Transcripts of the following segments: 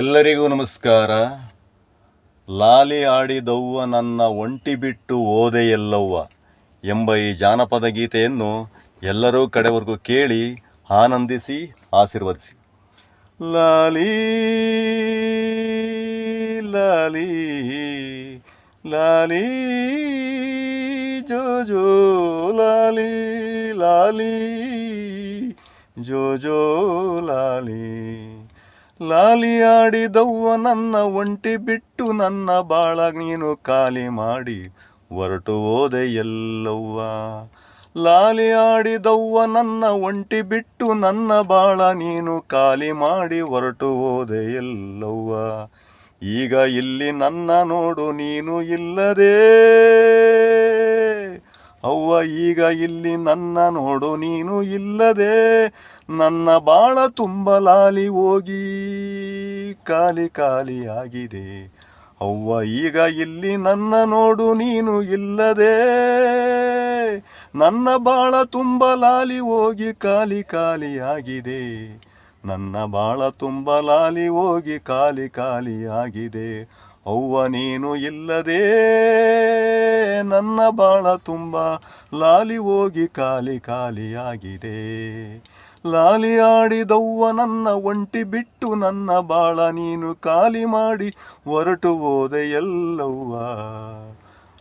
ಎಲ್ಲರಿಗೂ ನಮಸ್ಕಾರ. ಲಾಲಿ ಆಡಿದವ್ವ ನನ್ನ ಒಂಟಿ ಬಿಟ್ಟು ಓದೆ ಎಲ್ಲವ್ವ ಎಂಬ ಈ ಜಾನಪದ ಗೀತೆಯನ್ನು ಎಲ್ಲರೂ ಕಡೆವರೆಗೂ ಕೇಳಿ ಆನಂದಿಸಿ, ಆಶೀರ್ವದಿಸಿ. ಲಾಲಿ ಲಾಲಿ ಲಾಲಿ ಜೋ ಜೋ ಲಾಲಿ ಲಾಲಿ ಜೋ ಜೋ ಲಾಲಿ. ಲಾಲಿ ಆಡಿದವ್ವ ನನ್ನ ಒಂಟಿ ಬಿಟ್ಟು ನನ್ನ ಬಾಳ ನೀನು ಖಾಲಿ ಮಾಡಿ ಹೊರಟು ಹೋದೆ ಎಲ್ಲವ್ವ. ಲಾಲಿಯಾಡಿದವ್ವ, ನನ್ನ ಒಂಟಿ ಬಿಟ್ಟು ನನ್ನ ಬಾಳ ನೀನು ಖಾಲಿ ಮಾಡಿ ಹೊರಟು ಹೋದೆ ಎಲ್ಲವ್ವ. ಈಗ ಇಲ್ಲಿ ನನ್ನ ನೋಡು, ನೀನು ಇಲ್ಲದೆ ಅವ್ವ, ಈಗ ಇಲ್ಲಿ ನನ್ನ ನೋಡು, ನೀನು ಇಲ್ಲದೆ ನನ್ನ ಬಾಳ ತುಂಬ ಲಾಲಿ ಹೋಗಿ ಖಾಲಿ ಖಾಲಿಯಾಗಿದೆ. ಅವ್ವ, ಈಗ ಇಲ್ಲಿ ನನ್ನ ನೋಡು, ನೀನು ಇಲ್ಲದೆ ನನ್ನ ಬಾಳ ತುಂಬ ಲಾಲಿ ಹೋಗಿ ಖಾಲಿ ಖಾಲಿಯಾಗಿದೆ. ನನ್ನ ಬಾಳ ತುಂಬ ಲಾಲಿ ಹೋಗಿ ಖಾಲಿ ಖಾಲಿಯಾಗಿದೆ. ಅವ್ವ, ನೀನು ಇಲ್ಲದೆ ನನ್ನ ಬಾಳ ತುಂಬ ಲಾಲಿ ಹೋಗಿ ಖಾಲಿ ಖಾಲಿಯಾಗಿದೆ. ಲಾಲಿ ಆಡಿದವ್ವ ನನ್ನ ಒಂಟಿ ಬಿಟ್ಟು ನನ್ನ ಬಾಳ ನೀನು ಖಾಲಿ ಮಾಡಿ ಹೊರಟು ಹೋದೆ ಎಲ್ಲವ್ವ.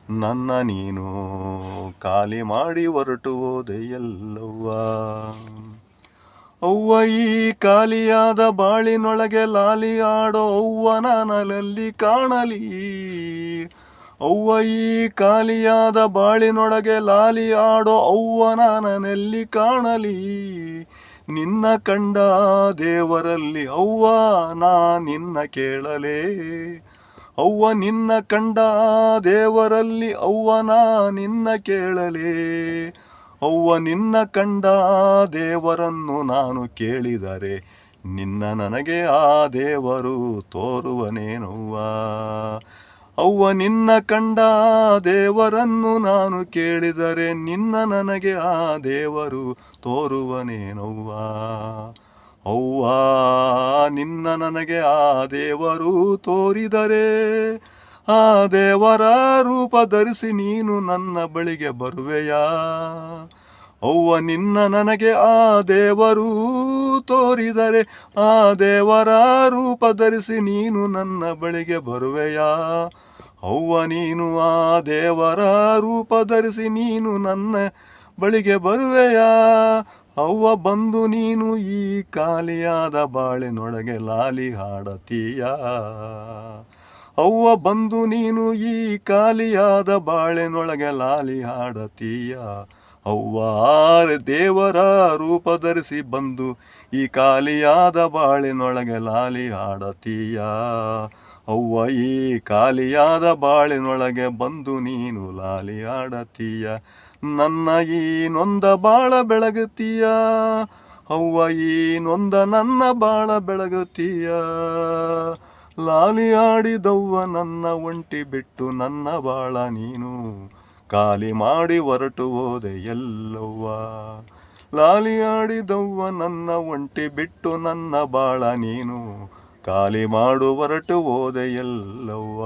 ನನ್ನ ನೀನು ಖಾಲಿ ಮಾಡಿ ಹೊರಟು ಹೋದೆ ಎಲ್ಲವ್ವ. ಅವ್ವ ಈ ಖಾಲಿಯಾದ ಬಾಳಿನೊಳಗೆ ಲಾಲಿ ಆಡೋ ಅವ್ವನ ನಲಲ್ಲಿ ಕಾಣಲಿ. ಅವ್ವ ಈ ಕಾಲಿಯಾದ ಬಾಳಿನೊಳಗೆ ಲಾಲಿ ಆಡೋ ಅವ್ವನ ನಾನನೆಲ್ಲಿ ಕಾಣಲಿ? ನಿನ್ನ ಕಂಡ ದೇವರಲ್ಲಿ ಅವ್ವ ನಾ ನಿನ್ನ ಕೇಳಲೇ. ಅವ್ವ ನಿನ್ನ ಕಂಡ ದೇವರಲ್ಲಿ ಅವ್ವನ ನಿನ್ನ ಕೇಳಲೇ. ಅವ್ವ ನಿನ್ನ ಕಂಡ ದೇವರನ್ನು ನಾನು ಕೇಳಿದರೆ ನಿನ್ನ ನನಗೆ ಆ ದೇವರು ತೋರುವನೇನವ್ವ? ಅವ್ವ ನಿನ್ನ ಕಂಡ ದೇವರನ್ನು ನಾನು ಕೇಳಿದರೆ ನಿನ್ನ ನನಗೆ ಆ ದೇವರು ತೋರುವನೇನವ್ವ? ಅವ್ವ ನಿನ್ನ ನನಗೆ ಆ ದೇವರು ತೋರಿದರೆ ಆ ದೇವರ ರೂಪ ಧರಿಸಿ ನೀನು ನನ್ನ ಬಳಿಗೆ ಬರುವೆಯಾ? ಅವ್ವ ನಿನ್ನ ನನಗೆ ಆ ದೇವರು ತೋರಿದರೆ ಆ ದೇವರ ರೂಪ ಧರಿಸಿ ನೀನು ನನ್ನ ಬಳಿಗೆ ಬರುವೆಯಾ? ಅವ್ವ, ನೀನು ಆ ದೇವರ ರೂಪ ಧರಿಸಿ ನೀನು ನನ್ನ ಬಳಿಗೆ ಬರುವೆಯಾ? ಅವ್ವ, ಬಂದು ನೀನು ಈ ಖಾಲಿಯಾದ ಬಾಳಿನೊಳಗೆ ಲಾಲಿ ಹಾಡತೀಯ? ಅವ್ವ, ಬಂದು ನೀನು ಈ ಖಾಲಿಯಾದ ಬಾಳೆನೊಳಗೆ ಲಾಲಿ ಹಾಡತೀಯ? ಅವ್ವ ಆರೆ ದೇವರ ರೂಪ ಧರಿಸಿ ಬಂದು ಈ ಕಾಲಿಯಾದ ಬಾಳಿನೊಳಗೆ ಲಾಲಿ ಆಡತೀಯ ಅವ್ವ, ಈ ಕಾಲಿಯಾದ ಬಾಳಿನೊಳಗೆ ಬಂದು ನೀನು ಲಾಲಿ ಆಡತೀಯ ನನ್ನ ಈ ನೊಂದ ಬಾಳ ಬೆಳಗುತ್ತೀಯ. ಅವ್ವ, ಈ ನೊಂದ ನನ್ನ ಬಾಳ ಬೆಳಗುತ್ತೀಯ. ಲಾಲಿ ಆಡಿದವ್ವ ನನ್ನ ಒಂಟಿ ಬಿಟ್ಟು ನನ್ನ ಬಾಳ ನೀನು. ಖಾಲಿ ಮಾಡಿ ಹೊರಟು ಹೋದೆ ಎಲ್ಲವ್ವ. ಲಾಲಿ ಆಡಿದವ್ವ, ನನ್ನ ಒಂಟಿ ಬಿಟ್ಟು ನನ್ನ ಬಾಳ ನೀನು. ಖಾಲಿ ಮಾಡು ಹೊರಟು ಹೋದೆ ಎಲ್ಲವ್ವ.